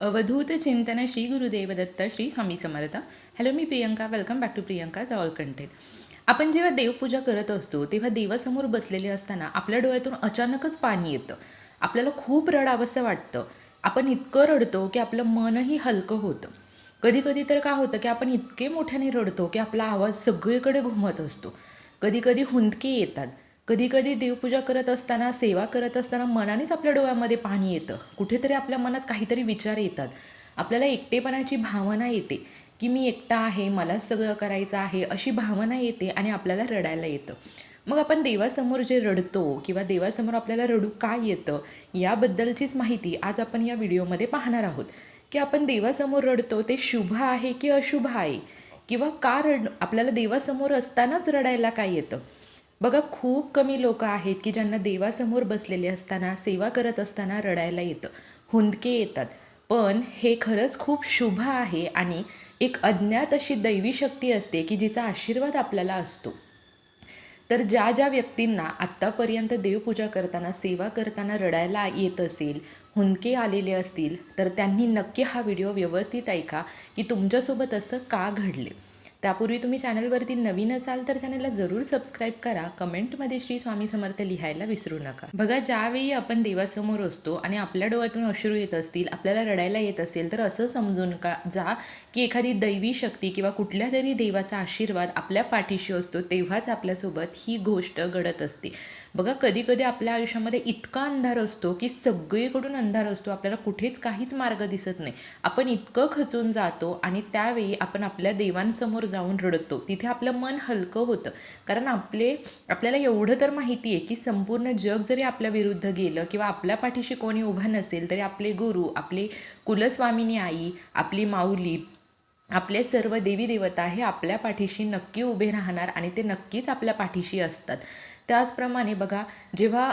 अवधूत चिंतन Shri Gurudev Datta Shri Swami Samarth. Hello me Priyanka. Welcome back to Priyanka's all content आपण जेव्हा देवपूजा करत असतो तेव्हा देवासमोर बसलेले असताना आपल्या डोळ्यातून अचानकच पाणी येतं. आपल्याला खूप रडावंसं वाटतं. आपण इतकं रडतो की आपलं मनही हलकं होतं. कधी कधी तर काय होतं की आपण इतके मोठ्याने रडतो की आपला आवाज सगळीकडे घुमत असतो. कधी कधी हुंदके येतात. कधी कधी देवपूजा करत असताना सेवा करत असताना मनानेच आपल्या डोळ्यामध्ये पाणी येतं. कुठेतरी आपल्या मनात काहीतरी विचार येतात. आपल्याला एकटेपणाची भावना येते की मी एकटा आहे मलाच सगळं करायचं आहे अशी भावना येते आणि आपल्याला रडायला येतं. मग आपण देवासमोर जे रडतो किंवा देवासमोर आपल्याला रडू काय येतं याबद्दलचीच माहिती आज आपण या व्हिडिओमध्ये पाहणार आहोत. की आपण देवासमोर रडतो ते शुभ आहे की अशुभ आहे? किंवा का रड आपल्याला देवासमोर असतानाच रडायला काय येतं? बघा खूप कमी लोक आहेत की ज्यांना देवासमोर बसलेले असताना सेवा करत असताना रडायला येतं हुंदके येतात. पण हे खरंच खूप शुभ आहे आणि एक अज्ञात अशी दैवी शक्ती असते की जिचा आशीर्वाद आपल्याला असतो. तर ज्या ज्या व्यक्तींना आत्तापर्यंत देवपूजा करताना सेवा करताना रडायला येत असेल हुंदके आलेले असतील तर त्यांनी नक्की हा व्हिडिओ व्यवस्थित ऐका की तुमच्यासोबत असं का घडले? त्यापूर्वी तुम्ही चॅनलवरती नवीन असाल तर चॅनलला जरूर सबस्क्राईब करा. कमेंटमध्ये श्री स्वामी समर्थ लिहायला विसरू नका. बघा ज्यावेळी आपण देवासमोर असतो आणि आपल्या डोळ्यातून अश्रू येत असतील आपल्याला रडायला येत असेल तर असं समजून का जा की एखादी दैवी शक्ती किंवा कुठल्या तरी देवाचा आशीर्वाद आपल्या पाठीशी असतो तेव्हाच आपल्यासोबत ही गोष्ट घडत असते. बघा कधी कधी आपल्या आयुष्यामध्ये इतका अंधार असतो की सगळीकडून अंधार असतो. आपल्याला कुठेच काहीच मार्ग दिसत नाही. आपण इतकं खचून जातो आणि त्यावेळी आपण आपल्या देवांसमोर जाऊन रडतो. तिथे आपलं मन हलकं होतं. कारण आपले आपल्याला एवढं तर माहिती आहे की संपूर्ण जग जरी आपल्या विरुद्ध गेलं किंवा आपल्या पाठीशी कोणी उभा नसेल तरी आपले गुरु आपले कुलस्वामिनी आई आपली माऊली आपले सर्व देवी देवता हे आपल्या पाठीशी नक्की उभे राहणार आणि ते नक्कीच आपल्या पाठीशी असतात. त्याचप्रमाणे बघा जेव्हा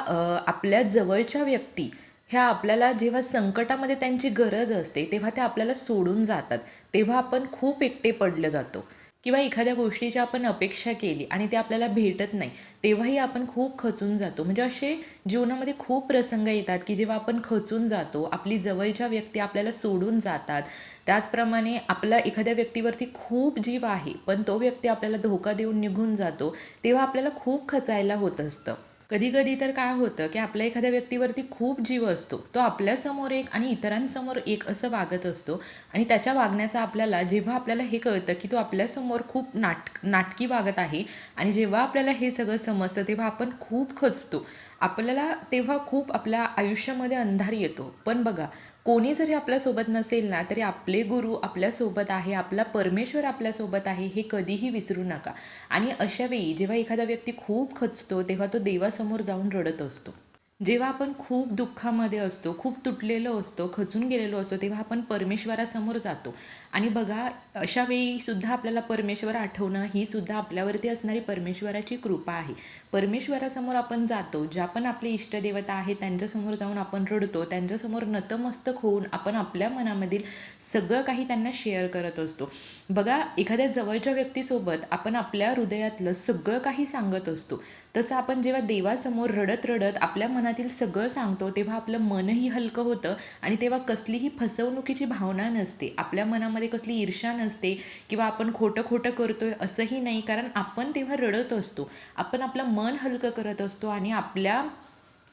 आपल्या जवळच्या व्यक्ती ह्या आपल्याला जेव्हा संकटामध्ये त्यांची गरज असते तेव्हा त्या आपल्याला सोडून जातात. तेव्हा आपण खूप एकटे पडलं जातो. किंवा एखाद्या गोष्टीची आपण अपेक्षा केली आणि ते आपल्याला भेटत नाही तेव्हाही आपण खूप खचून जातो. म्हणजे असे जीवनामध्ये खूप प्रसंग येतात की जेव्हा आपण खचून जातो आपली जवळच्या व्यक्ती आपल्याला सोडून जातात. त्याचप्रमाणे आपला एखाद्या व्यक्तीवरती खूप जीव आहे पण तो व्यक्ती आपल्याला धोका देऊन निघून जातो तेव्हा आपल्याला खूप खचायला होत असतं. कधी कधी तर काय होतं की आपल्या एखाद्या व्यक्तीवरती खूप जीव असतो. तो आपल्यासमोर एक आणि इतरांसमोर एक असं वागत असतो. आणि त्याच्या वागण्याचा आपल्याला जेव्हा आपल्याला हे कळतं की तो आपल्यासमोर खूप नाट नाटकी वागत आहे आणि जेव्हा आपल्याला हे सगळं समजतं तेव्हा आपण खूप खचतो. आपल्याला तेव्हा खूप आपल्या आयुष्यामध्ये अंधार येतो. पण बघा कोणी जरी आपल्यासोबत नसेल ना तरी आपले गुरु आपल्यासोबत आहे आपला परमेश्वर आपल्यासोबत आहे हे कधीही विसरू नका. आणि अशावेळी जेव्हा एखादा व्यक्ती खूप खचतो तेव्हा तो देवासमोर जाऊन रडत असतो. जेव्हा आपण खूप दुःखामध्ये असतो खूप तुटलेलो असतो खचून गेलेलो असतो तेव्हा आपण परमेश्वरासमोर जातो. आणि बघा अशा वेळी सुद्धा आपल्याला परमेश्वर आठवणं ही सुद्धा आपल्यावरती असणारी परमेश्वराची कृपा आहे. परमेश्वरासमोर आपण जातो ज्या पण आपले इष्टदेवता आहेत त्यांच्यासमोर जाऊन आपण रडतो त्यांच्यासमोर नतमस्तक होऊन आपण आपल्या मनामधील सगळं काही त्यांना शेअर करत असतो. बघा एखाद्या जवळच्या व्यक्तीसोबत आपण आपल्या हृदयातलं सगळं काही सांगत असतो. तसं आपण जेव्हा देवासमोर रडत रडत आपल्या मनातील सगळं सांगतो तेव्हा आपलं मनही हलकं होतं आणि तेव्हा कसलीही फसवणुकीची भावना नसते. आपल्या मनामध्ये कसली ईर्षा नसते किंवा आपण खोटं खोटं करतोय असंही नाही. कारण आपण तेव्हा रडत असतो. आपण आपलं मन हलकं करत असतो आणि आपल्या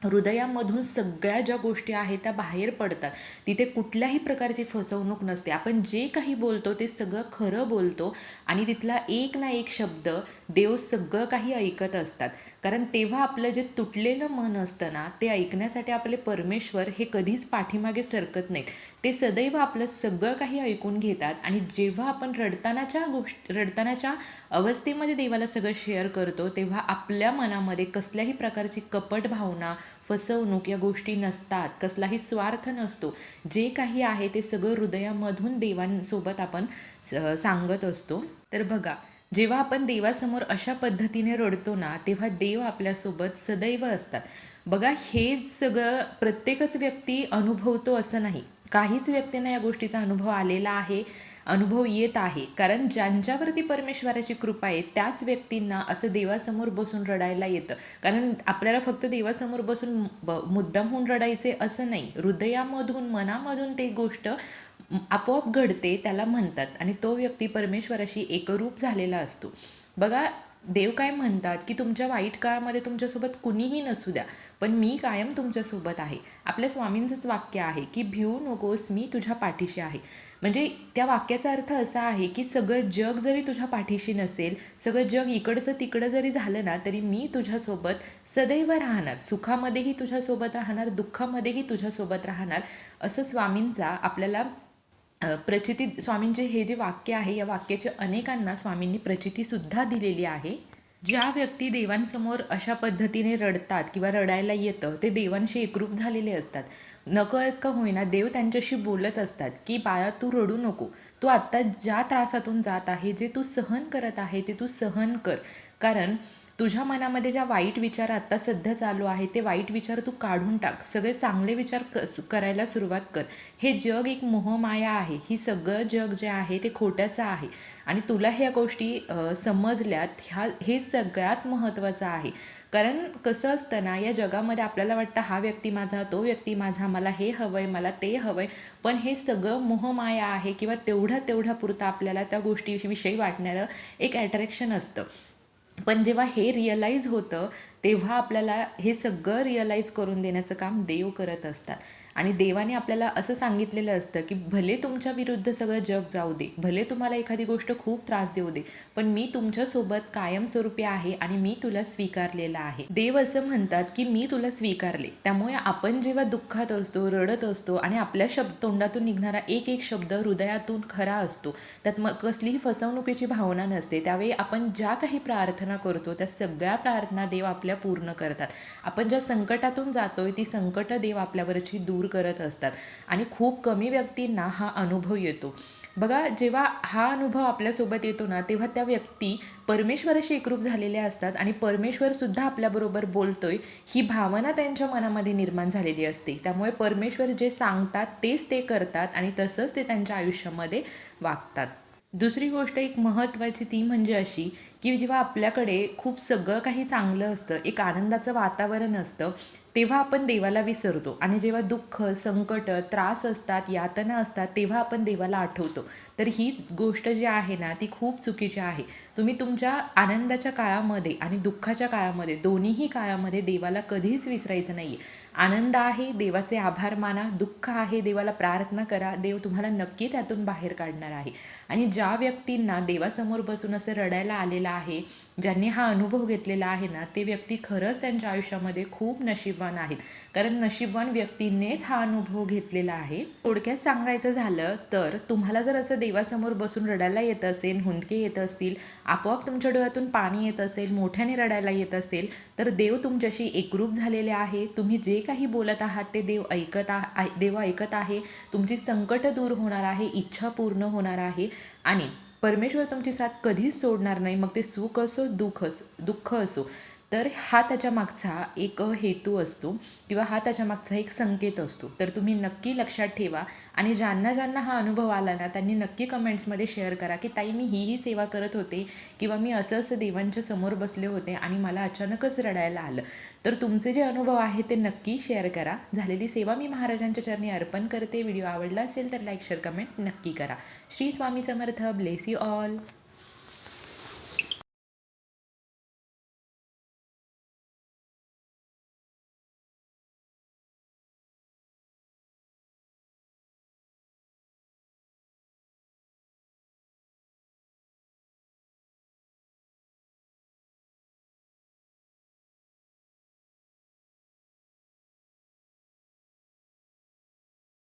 हृदयामधून सगळ्या ज्या गोष्टी आहेत त्या बाहेर पडतात. तिथे कुठल्याही प्रकारची फसवणूक नसते. आपण जे काही बोलतो ते सगळं खरं बोलतो आणि तिथला एक ना एक शब्द देव सगळं काही ऐकत असतात. कारण तेव्हा आपलं जे तुटलेलं मन असतं ना ते ऐकण्यासाठी आपले परमेश्वर हे कधीच पाठीमागे सरकत नाहीत. ते सदैव आपलं सगळं काही ऐकून घेतात आणि जेव्हा आपण रडतानाच्या गोष्ट रडतानाच्या अवस्थेमध्ये देवाला सगळं शेअर करतो तेव्हा आपल्या मनामध्ये कसल्याही प्रकारची कपट भावना फसवणूक या गोष्टी नसतात. कसलाही स्वार्थ नसतो. जे काही आहे ते सगळं हृदयामधून देवांसोबत आपण सांगत असतो. तर बघा जेव्हा आपण देवासमोर अशा पद्धतीने रडतो ना तेव्हा देव आपल्यासोबत सदैव असतात. बघा हे सगळं प्रत्येकच व्यक्ती अनुभवतो असं नाही. काहीच व्यक्तींना या गोष्टीचा अनुभव आलेला आहे. अनुभव येत आहे. कारण ज्यांच्यावरती परमेश्वराची कृपा आहे त्याच व्यक्तींना असं देवासमोर बसून रडायला येतं. कारण आपल्याला फक्त देवासमोर बसून ब मुद्दाम होऊन रडायचे असं नाही. हृदयामधून मनामधून ते गोष्ट आपोआप घडते त्याला म्हणतात. आणि तो व्यक्ती परमेश्वराशी एकरूप झालेला असतो. बघा देव काय म्हणतात की तुमच्या वाईट काळामध्ये तुमच्यासोबत कुणीही नसू द्या पण मी कायम तुमच्यासोबत आहे. आपल्या स्वामींचंच वाक्य आहे की भिवू नकोस मी तुझ्या पाठीशी आहे. म्हणजे त्या वाक्याचा अर्थ असा आहे की सगळं जग जरी तुझ्या पाठीशी नसेल सगळं जग इकडचं तिकडं जरी झालं ना तरी मी तुझ्यासोबत सदैव राहणार. सुखामध्येही तुझ्यासोबत राहणार दुःखामध्येही तुझ्यासोबत राहणार असं स्वामींचा आपल्याला प्रचिती स्वामींचे हे जे वाक्य आहे या वाक्याचे अनेकांना स्वामींनी प्रचितीसुद्धा दिलेली आहे. ज्या व्यक्ती देवांसमोर अशा पद्धतीने रडतात किंवा रडायला येतं ते देवांशी एकरूप झालेले असतात. नकळत का होईना देव त्यांच्याशी बोलत असतात की बाळा तू रडू नको. तू आत्ता ज्या त्रासातून जात आहे जे तू सहन करत आहे ते तू सहन कर. कारण तुझ्या मनामध्ये ज्या वाईट विचार आत्ता सध्या चालू आहे ते वाईट विचार तू काढून टाक. सगळे चांगले विचार क करायला सुरुवात कर. हे जग एक मोहमाया आहे. ही सगळं जग जे आहे ते खोट्याचं आहे. आणि तुला ह्या गोष्टी समजल्यात ह्या हे सगळ्यात महत्त्वाचं आहे. कारण कसं असतं ना या जगामध्ये आपल्याला वाटतं हा व्यक्ती माझा तो व्यक्ती माझा मला हे हवं आहे मला ते हवं आहे पण हे सगळं मोहमाया आहे किंवा तेवढ्या तेवढ्यापुरतं आपल्याला त्या गोष्टीविषयी वाटणारं एक अट्रॅक्शन असतं. पण जेव्हा हे रिअलाईज होतं तेव्हा आपल्याला हे सगळं रिअलाईज करून देण्याचं काम देव करत असतात. आणि देवाने आपल्याला असं सांगितलेलं असतं की भले तुमच्या विरुद्ध सगळं जग जाऊ दे भले तुम्हाला एखादी गोष्ट खूप त्रास देऊ दे पण मी तुमच्यासोबत कायमस्वरूपी आहे आणि मी तुला स्वीकारलेला आहे. देव असं म्हणतात की मी तुला स्वीकारले. त्यामुळे आपण जेव्हा दुःखात असतो रडत असतो आणि आपल्या शब्द तोंडातून निघणारा एक एक शब्द हृदयातून खरा असतो त्यात मग कसलीही फसवणुकीची भावना नसते त्यावेळी आपण ज्या काही प्रार्थना करतो त्या सगळ्या प्रार्थना देव आपल्या पूर्ण करतात. आपण ज्या संकटातून जातोय ती संकट देव आपल्यावरची दूर दूर करत असतात. आणि खूप कमी व्यक्तींना हा अनुभव येतो. बघा जेव्हा हा अनुभव आपल्यासोबत येतो ना तेव्हा त्या व्यक्ती परमेश्वराशी एकरूप झालेल्या असतात आणि परमेश्वरसुद्धा आपल्याबरोबर बोलतोय ही भावना त्यांच्या मनामध्ये निर्माण झालेली असते. त्यामुळे परमेश्वर जे सांगतात तेच ते करतात आणि तसंच ते त्यांच्या आयुष्यामध्ये वागतात. दुसरी गोष्ट एक महत्त्वाची ती म्हणजे अशी की जेव्हा आपल्याकडे खूप सगळं काही चांगलं असतं एक आनंदाचं वातावरण असतं तेव्हा आपण देवाला विसरतो. आणि जेव्हा दुःख संकट त्रास असतात यातना असतात तेव्हा आपण देवाला आठवतो. तर ही गोष्ट जी आहे ना ती खूप चुकीची आहे. तुम्ही तुमच्या आनंदाच्या काळामध्ये आणि दुःखाच्या काळामध्ये दोन्हीही काळामध्ये देवाला कधीच विसरायचं नाही आहे आनंद आहे देवाचे आभार माना दुःख आहे देवाला प्रार्थना करा. देव तुम्हाला नक्की त्यातून बाहेर काढणार आहे. आणि ज्या व्यक्तींना देवासमोर बसून असं रडायला आलेलं आहे ज्यांनी हा अनुभव घेतलेला आहे ना ते व्यक्ती खरंच त्यांच्या आयुष्यामध्ये खूप नशीबवान आहेत. कारण नशीबवान व्यक्तीनेच हा अनुभव घेतलेला आहे. थोडक्यात सांगायचं झालं तर तुम्हाला जर असं देवासमोर बसून रडायला येत असेल हुंदके येत असतील आपोआप तुमच्या डोळ्यातून पाणी येत असेल मोठ्याने रडायला येत असेल तर देव तुमच्याशी एकरूप झालेले आहे. तुम्ही जे काही बोलत आहात ते देव ऐकत आ देव ऐकत आहे. तुमची संकट दूर होणार आहे इच्छा पूर्ण होणार आहे. आणि परमेश्वर तुमची साथ कधीच सोडणार नाही. मग ते सुख असो दुःख असो दुःख असो. तर हा त्याच्या मागचा एक हेतू असतो किंवा हा त्याच्या मागचा एक संकेत असतो. तर तुम्ही नक्की लक्षात ठेवा आणि ज्यांना ज्यांना हा अनुभव आला ना त्यांनी नक्की कमेंट्समध्ये शेअर करा की ताई मी ही ही सेवा करत होते किंवा मी असं असं देवांच्या समोर बसले होते आणि मला अचानकच रडायला आलं. तर तुमचे जे अनुभव आहे ते नक्की शेअर करा. झालेली सेवा मी महाराजांच्या चरणी अर्पण करते. व्हिडिओ आवडला असेल तर लाईक शेअर कमेंट नक्की करा. Shri Swami Samarth. Bless you all.